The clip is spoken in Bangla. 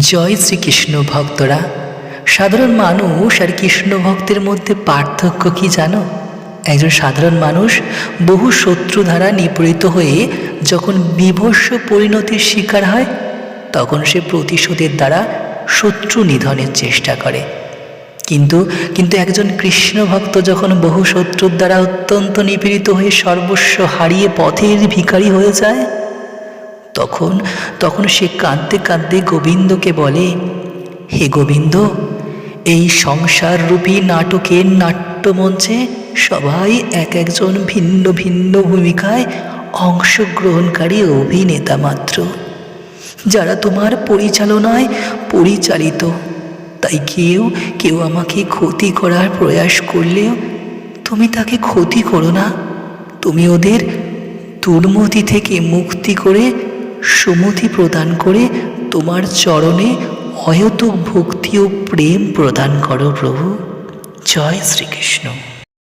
জয় শ্রীকৃষ্ণ ভক্তরা, সাধারণ মানুষ আর কৃষ্ণ ভক্তের মধ্যে পার্থক্য কি জানো? একজন সাধারণ মানুষ বহু শত্রু দ্বারা নিপীড়িত হয়ে যখন বিভস্ম পরিণতির শিকার হয়, তখন সে প্রতিশোধের দ্বারা শত্রু নিধনের চেষ্টা করে। কিন্তু কিন্তু একজন কৃষ্ণ ভক্ত যখন বহু শত্রুর দ্বারা অত্যন্ত নিপীড়িত হয়ে সর্বস্ব হারিয়ে পথের ভিখারি হয়ে যায় তখন তখন সে কাঁদতে কাঁদতে গোবিন্দকে বলে, হে গোবিন্দ, এই সংসার রূপী নাটকের নাট্যমঞ্চে সবাই এক একজন ভিন্ন ভিন্ন ভূমিকায় অংশগ্রহণকারী অভিনেতা মাত্র। যারা তোমার পরিচালনায় পরিচালিত। তাই কেউ কেউ আমাকে ক্ষতি করার প্রয়াস করলেও তুমি তাকে ক্ষতি করো না। তুমি ওদের দুর্মতি থেকে মুক্তি করে সুমতি প্রদান করে তোমার চরণে অয়তুক ভক্তি ও প্রেম প্রদান করো প্রভু। জয় শ্রীকৃষ্ণ।